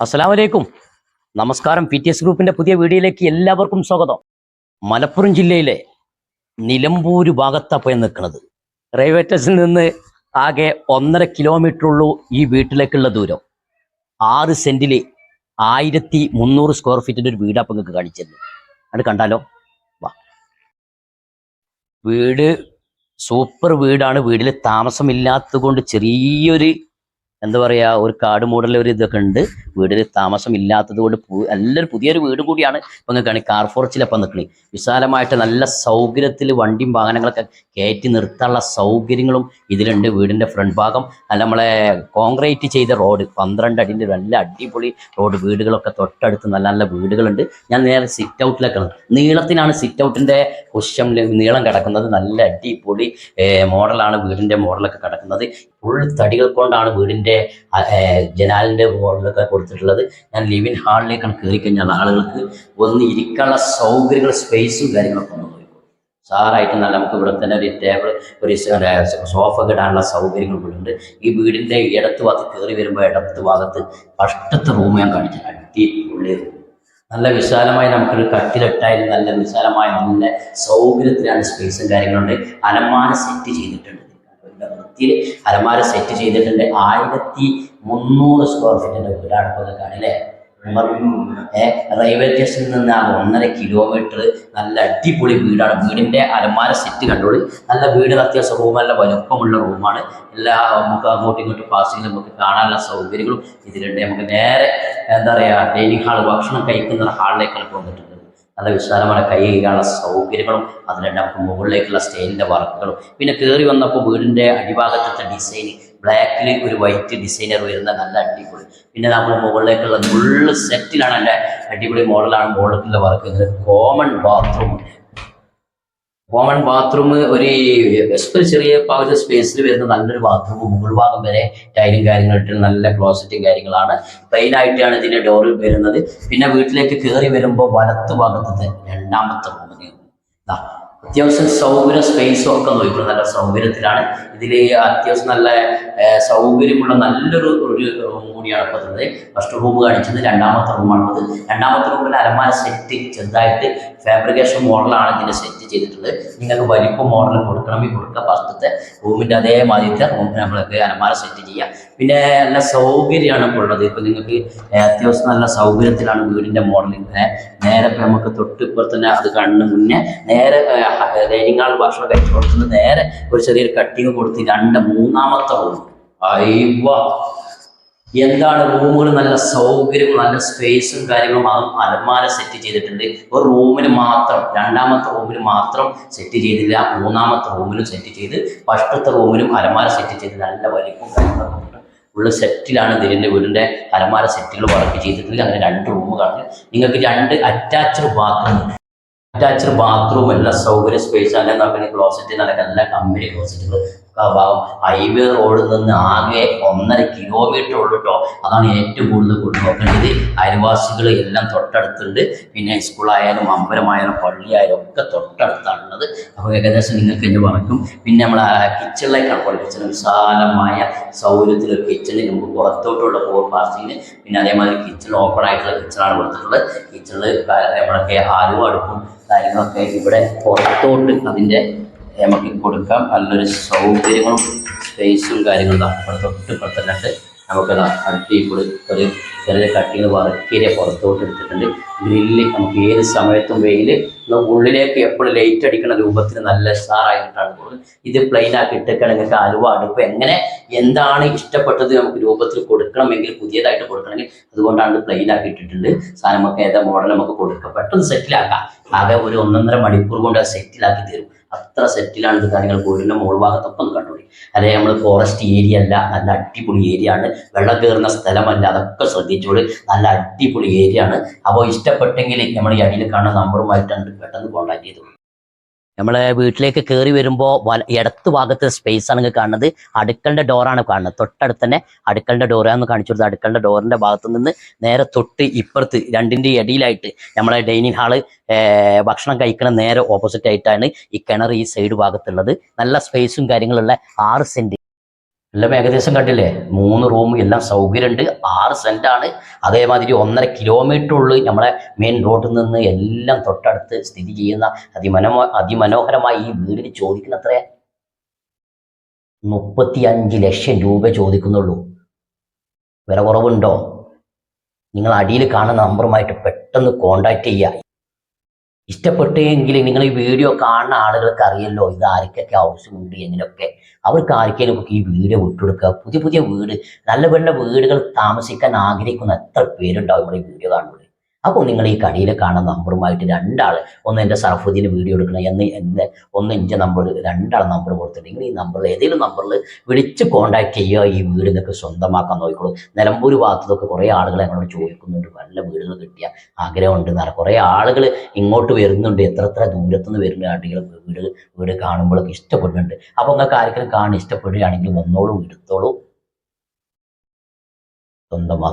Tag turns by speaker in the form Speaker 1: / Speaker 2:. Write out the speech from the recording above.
Speaker 1: അസ്സലാമലൈക്കും. നമസ്കാരം. P T S ഗ്രൂപ്പിന്റെ പുതിയ വീഡിയോയിലേക്ക് എല്ലാവർക്കും സ്വാഗതം. മലപ്പുറം ജില്ലയിലെ നിലമ്പൂര് ഭാഗത്താണ് പോയി നിൽക്കുന്നത് റെയിൽവേ സ്റ്റേഷനിൽ നിന്ന് ആകെ ഒന്നര കിലോമീറ്റർ ഉള്ളൂ ഈ വീട്ടിലേക്കുള്ള ദൂരം. ആറ് സെന്റിൽ ആയിരത്തി മുന്നൂറ് സ്ക്വയർ ഫീറ്റിന്റെ ഒരു വീടാ നിങ്ങൾക്ക് കാണിച്ചത് അത് കണ്ടാലോ? വാ. വീട് സൂപ്പർ വീടാണ്. വീട്ടിൽ താമസമില്ലാത്തത് കൊണ്ട് ചെറിയൊരു എന്താ പറയാ ഒരു കാട് മൂടൽ ഒരു ഇതൊക്കെ ഉണ്ട്. വീടിൽ താമസം ഇല്ലാത്തത് കൊണ്ട് നല്ലൊരു പുതിയൊരു വീട് കൂടിയാണ് ഇപ്പൊ നിൽക്കുകയാണ് കാർ ഫോർച്ചിലപ്പം നിൽക്കണേ. വിശാലമായിട്ട് നല്ല സൗകര്യത്തിൽ വണ്ടിയും വാഹനങ്ങളൊക്കെ കയറ്റി നിർത്താനുള്ള സൗകര്യങ്ങളും ഇതിലുണ്ട്. വീടിന്റെ ഫ്രണ്ട് ഭാഗം അല്ല നമ്മളെ കോൺക്രീറ്റ് ചെയ്ത റോഡ് പന്ത്രണ്ട് അടിന്റെ നല്ല അടിപൊളി റോഡ് വീടുകളൊക്കെ തൊട്ടടുത്ത് നല്ല നല്ല വീടുകളുണ്ട്. ഞാൻ നേരെ സിറ്റ് ഔട്ടിലേക്കാണ് നീളത്തിനാണ് സിറ്റ് ഔട്ടിന്റെ കുശം നീളം കിടക്കുന്നത്. നല്ല അടിപൊളി മോഡലാണ് വീടിന്റെ മോഡലൊക്കെ കിടക്കുന്നത്. ഫുൾ തടികൾ കൊണ്ടാണ് വീടിന്റെ ജനാലിന്റെ മുകളിലൊക്കെ കൊടുത്തിട്ടുള്ളത്. ഞാൻ ലിവിൻ ഹാളിലേക്കാണ് കയറി കഴിഞ്ഞാൽ ആളുകൾക്ക് ഒന്ന് ഇരിക്കാനുള്ള സൗകര്യങ്ങൾ സ്പേസും കാര്യങ്ങളൊക്കെ ഒന്ന് സാറായിട്ട് നല്ല നമുക്ക് ഇവിടെ തന്നെ ഒരു ടേബിൾ ഒരു സോഫ കിടാനുള്ള സൗകര്യങ്ങൾ ഇവിടെ ഉണ്ട്. ഈ വീടിന്റെ ഇടത്ത് ഭാഗത്ത് കയറി വരുമ്പോൾ ഇടത്ത് ഭാഗത്ത് ഫസ്റ്റത്തെ റൂം ഞാൻ കാണിച്ചു അടി ഉള്ളിൽ നല്ല വിശാലമായി നമുക്കൊരു കട്ടിലിട്ടായാലും നല്ല വിശാലമായ നല്ല സൗകര്യത്തിലാണ് സ്പേസും കാര്യങ്ങളുണ്ട്. അലമാര സെറ്റ് ചെയ്തിട്ടുണ്ട്. വൃത്തിയിൽ അലമാര സെറ്റ് ചെയ്തിട്ടുണ്ട്. ആയിരത്തി മുന്നൂറ് സ്ക്വയർ ഫീറ്റിന്റെ വീടാണ് ഇപ്പോൾ കാണില്ലേ റെയിൽവേ സ്റ്റേഷനിൽ നിന്ന് ആ ഒന്നര കിലോമീറ്റർ നല്ല അടിപൊളി വീടാണ്. വീടിന്റെ അലമാര സെറ്റ് കണ്ടോളി. നല്ല വീട് അത്യാവശ്യം റൂം നല്ല വലുപ്പമുള്ള റൂമാണ് എല്ലാ നമുക്ക് അങ്ങോട്ടും ഇങ്ങോട്ടും പാസ് ചെയ്ത് നമുക്ക് കാണാനുള്ള സൗകര്യങ്ങളും ഇതിലുണ്ട്. നമുക്ക് നേരെ എന്താ പറയാ ഡൈനിങ് ഹാൾ ഭക്ഷണം കഴിക്കുന്ന ഹാളിലേക്കാണ് പോന്നിട്ടുള്ളത് നല്ല വിശാലമായ കൈ കഴുകാനുള്ള സൗകര്യങ്ങളും അതിനെല്ലാം നമുക്ക് മുകളിലേക്കുള്ള സ്റ്റൈലിന്റെ വർക്കുകളും. പിന്നെ കയറി വന്നപ്പോൾ വീടിന്റെ അടിഭാഗത്തെ ഡിസൈൻ ബ്ലാക്കിൽ ഒരു വൈറ്റ് ഡിസൈനർ വരുന്ന നല്ല അടിപൊളി. പിന്നെ നമ്മൾ മുകളിലേക്കുള്ള ഫുള്ള് സെറ്റിലാണ് എന്റെ അടിപൊളി മോഡലാണ് മോഡലിന്റെ work common bathroom common bathroom ഒരു ഒരു ചെറിയ പകുതി സ്പേസിൽ വരുന്ന നല്ലൊരു ബാത്റൂം മുകൾ ഭാഗം വരെ ടൈലും കാര്യങ്ങൾ ഇട്ട് നല്ല ക്ലോസറ്റും കാര്യങ്ങളാണ്. പ്ലെയിൻ ആയിട്ടാണ് ഇതിന്റെ ഡോറിൽ വരുന്നത്. പിന്നെ വീട്ടിലേക്ക് കയറി വരുമ്പോൾ വലത്ത് ഭാഗത്തെ രണ്ടാമത്തെ റൂമിന് അത്യാവശ്യം സൗകര്യ സ്പേസും ഒക്കെ നോക്കുന്നത് നല്ല സൗകര്യത്തിലാണ്. ഇതിൽ അത്യാവശ്യം നല്ല സൗകര്യമുള്ള നല്ലൊരു ഒരു റൂം കൂടിയാണ് ഇപ്പോൾ ഫസ്റ്റ് റൂം കാണിച്ചത് രണ്ടാമത്തെ റൂമാണുള്ളത് രണ്ടാമത്തെ റൂമിൽ അലമാര സെറ്റ് ചെറുതായിട്ട് ഫാബ്രിക്കേഷൻ മോഡലാണ് ഇതിന്റെ സെറ്റ് ചെയ്തിട്ടുള്ളത്. നിങ്ങൾക്ക് വലിപ്പം മോഡൽ കൊടുക്കണമെങ്കിൽ കൊടുക്കുക. ഫസ്റ്റത്തെ റൂമിന്റെ അതേ മാതിരിത്തെ റൂം നമ്മൾക്ക് അലമാര സെറ്റ് ചെയ്യാം പിന്നെ നല്ല സൗകര്യമാണ് ഇപ്പോൾ ഉള്ളത്. ഇപ്പൊ നിങ്ങൾക്ക് അത്യാവശ്യം നല്ല സൗകര്യത്തിലാണ് വീടിന്റെ മോഡലിംഗ് നേരെ ഇപ്പം നമുക്ക് തൊട്ട് ഇപ്പോൾ തന്നെ അത് കണ്ണ് മുന്നേ നേരെ ഡൈനിങ് ഹാൾ ഭക്ഷണം കഴിച്ചു കൊടുക്കുന്നത് നേരെ ഒരു ചെറിയൊരു കട്ടിങ് കൊടുത്ത് രണ്ട് മൂന്നാമത്തെ റൂം അയ്യ എന്താണ് റൂമുകൾ നല്ല സൗകര്യം നല്ല സ്പേസും കാര്യങ്ങളും അതും അലമാര സെറ്റ് ചെയ്തിട്ടുണ്ട്. ഒരു റൂമിന് മാത്രം രണ്ടാമത്തെ റൂമിന് മാത്രം സെറ്റ് ചെയ്തില്ല മൂന്നാമത്തെ റൂമിലും സെറ്റ് ചെയ്ത് ഫസ്റ്റത്തെ റൂമിലും അലമാര സെറ്റ് ചെയ്ത് നല്ല വലിപ്പം കാര്യങ്ങളൊക്കെ ഉള്ള സെറ്റിലാണ് ഇതിന്റെ വീടിന്റെ അലമാര സെറ്റുകൾ വർക്ക് ചെയ്തിട്ടുണ്ട് അങ്ങനെ രണ്ട് റൂമുകളാണ് നിങ്ങൾക്ക് രണ്ട് അറ്റാച്ച്ഡ് ബാത്റൂം അറ്റാച്ച്ഡ് ബാത്റൂം എല്ലാ സൗകര്യ സ്പേസ് അല്ലെ നോക്കണേ ക്ലോസറ്റ് നല്ല എല്ലാ കമ്പനി ക്ലോസറ്റുകൾ ഹൈവേ റോഡിൽ നിന്ന് ആകെ ഒന്നര കിലോമീറ്റർ ഉള്ളു കേട്ടോ അതാണ് ഏറ്റവും കൂടുതൽ കൊണ്ട് നോക്കേണ്ടത്. അയൽവാസികൾ എല്ലാം തൊട്ടടുത്തുണ്ട്. പിന്നെ സ്കൂളായാലും അമ്പലമായാലും പള്ളിയായാലും ഒക്കെ തൊട്ടടുത്താണുള്ളത്. അപ്പോൾ ഏകദേശം നിങ്ങൾക്ക് എന്നെ പറക്കും പിന്നെ നമ്മൾ കിച്ചണിലേക്കാണ് പോലെ കിച്ചൺ വിശാലമായ സൗകര്യത്തിൽ കിച്ചണിൽ നമുക്ക് പുറത്തോട്ടുള്ള ഫോർ പാർട്ടിങ്ങിന് പിന്നെ അതേമാതിരി കിച്ചൺ ഓപ്പൺ ആയിട്ടുള്ള കിച്ചണാണ് കൊടുത്തിട്ടുള്ളത്. കിച്ചണിൽ നമ്മളൊക്കെ ആരും അടുപ്പും കാര്യങ്ങളൊക്കെ ഇവിടെ പുറത്തോട്ട് അതിന്റെ നമുക്ക് കൊടുക്കാം. നല്ലൊരു സൗകര്യങ്ങളും സ്പേസും കാര്യങ്ങളും ദാ ഇവിടെ തൊട്ട് ഇപ്പുറത്തല്ലാണ്ട് നമുക്ക് ദാ അടിപൊളി ഒരു ചെറിയ കട്ടികൾ വർക്കേരിയ പുറത്തോട്ട് എടുത്തിട്ടുണ്ട്. ഗ്രില്ല് നമുക്ക് ഏത് സമയത്തും വെയിൽ ഉള്ളിലേക്ക് എപ്പോഴും ലൈറ്റ് അടിക്കുന്ന രൂപത്തിൽ നല്ല സ്റ്റാറായിട്ടാണ് പോകുന്നത് ഇത് പ്ലെയിൻ ആക്കി ഇട്ടേക്കണമെങ്കിൽ അലുവ അടുപ്പ് എങ്ങനെ എന്താണ് ഇഷ്ടപ്പെട്ടത് നമുക്ക് രൂപത്തിൽ കൊടുക്കണമെങ്കിൽ പുതിയതായിട്ട് കൊടുക്കണമെങ്കിൽ അതുകൊണ്ടാണ് പ്ലെയിൻ ആക്കി ഇട്ടിട്ടുണ്ട്. സാധനം നമുക്ക് ഏതാ മോഡൽ നമുക്ക് കൊടുക്കാം. പെട്ടെന്ന് സെറ്റിലാക്കാം ആകെ ഒരു ഒന്നൊന്നര മണിക്കൂർ കൊണ്ട് സെറ്റിലാക്കി തരും. അത്ര സെറ്റിലാണ് ഇത് കാര്യങ്ങൾ വീടിന്റെ മുകൾ ഭാഗത്തൊക്കെ ഒന്ന് കണ്ടോളി അതായത് നമ്മൾ ഫോറസ്റ്റ് ഏരിയ അല്ല നല്ല അടിപൊളി ഏരിയ ആണ്. വെള്ളം കയറുന്ന സ്ഥലമല്ല അതൊക്കെ ശ്രദ്ധിച്ചോളൂ നല്ല അടിപൊളി ഏരിയ ആണ്. അപ്പോൾ ഇഷ്ടപ്പെട്ടെങ്കിൽ നമ്മൾ ഈ അടിയിൽ കാണുന്ന നമ്പറുമായിട്ടാണ് പെട്ടെന്ന് കോൺടാക്ട് ചെയ്തോളൂ നമ്മളെ വീട്ടിലേക്ക് കയറി വരുമ്പോൾ വല ഇടത്ത് ഭാഗത്ത് സ്പേസ് ആണ് കാണുന്നത്. അടുക്കളുടെ ഡോറാണ് കാണുന്നത്. തൊട്ടടുത്ത് തന്നെ അടുക്കളുടെ ഡോറാന്ന് കാണിച്ചു കൊടുത്തത്. അടുക്കളുടെ ഡോറിന്റെ ഭാഗത്ത് നിന്ന് നേരെ തൊട്ട് ഇപ്പുറത്ത് രണ്ടിന്റെ ഇടയിലായിട്ട് നമ്മളെ ഡൈനിങ് ഹാൾ ഭക്ഷണം കഴിക്കണ നേരെ ഓപ്പോസിറ്റ് ആയിട്ടാണ് ഈ കിണർ ഈ സൈഡ് ഭാഗത്തുള്ളത്. നല്ല സ്പേസും കാര്യങ്ങളുള്ള ആറ് സെന്റ് എല്ലാം ഏകദേശം കണ്ടില്ലേ? മൂന്ന് റൂം എല്ലാം സൗകര്യമുണ്ട്. ആറ് സെന്റാണ് അതേമാതിരി ഒന്നര കിലോമീറ്റർ ഉള്ളിൽ നമ്മളെ മെയിൻ റോഡിൽ നിന്ന് എല്ലാം തൊട്ടടുത്ത് സ്ഥിതി ചെയ്യുന്ന അതിമനോ അതിമനോഹരമായ ഈ വീടിന് ചോദിക്കുന്ന അത്രേ ലക്ഷം രൂപ ചോദിക്കുന്നുള്ളൂ. വില കുറവുണ്ടോ? നിങ്ങൾ അടിയിൽ കാണുന്ന നമ്പറുമായിട്ട് പെട്ടെന്ന് കോണ്ടാക്ട് ചെയ്യുക. ഇഷ്ടപ്പെട്ടെങ്കിൽ നിങ്ങൾ ഈ വീഡിയോ കാണുന്ന ആളുകൾക്ക് അറിയല്ലോ ഇത് ആർക്കൊക്കെ ആവശ്യമുണ്ട് എങ്ങനെയൊക്കെ. അവർക്ക് ആർക്കെങ്കിലും ഈ വീഡിയോ വിട്ടുകൊടുക്കുക. പുതിയ പുതിയ വീട് നല്ല നല്ല വീടുകൾ താമസിക്കാൻ ആഗ്രഹിക്കുന്ന എത്ര പേരുണ്ടാവും നമ്മുടെ ഈ വീഡിയോ കാണുന്നത് അപ്പോൾ നിങ്ങൾ ഈ കടിയിൽ കാണുന്ന നമ്പറുമായിട്ട് രണ്ടാൾ ഒന്ന് എന്റെ സർഫുദ്ദീന് വീഡിയോ എടുക്കണം എന്ന് എന്റെ ഒന്ന് എന്റെ നമ്പർ രണ്ടാൾ നമ്പർ കൊടുത്തിട്ടുണ്ടെങ്കിൽ ഈ നമ്പറിൽ ഏതെങ്കിലും നമ്പറിൽ വിളിച്ച് കോൺടാക്ട് ചെയ്യുക ഈ വീട് നിങ്ങൾക്ക് സ്വന്തമാക്കാൻ നോക്കിക്കോളൂ. നിലമ്പൂർ ഭാഗത്തൊക്കെ കുറേ ആളുകൾ ഞങ്ങളോട് ചോദിക്കുന്നുണ്ട് നല്ല വീടുകൾ കിട്ടിയ? ആഗ്രഹമുണ്ട് എന്ന് കുറേ ആളുകൾ ഇങ്ങോട്ട് വരുന്നുണ്ട് എത്ര എത്ര ദൂരത്തുനിന്ന് വരുന്ന ആട്ടികൾ വീട് വീട് കാണുമ്പോഴൊക്കെ ഇഷ്ടപ്പെടുന്നുണ്ട്. അപ്പോൾ നിങ്ങൾക്ക് ആർക്കെങ്കിലും കാണാൻ ഇഷ്ടപ്പെടുകയാണെങ്കിൽ വന്നോളൂ എടുത്തോളൂ സ്വന്തമാക്കി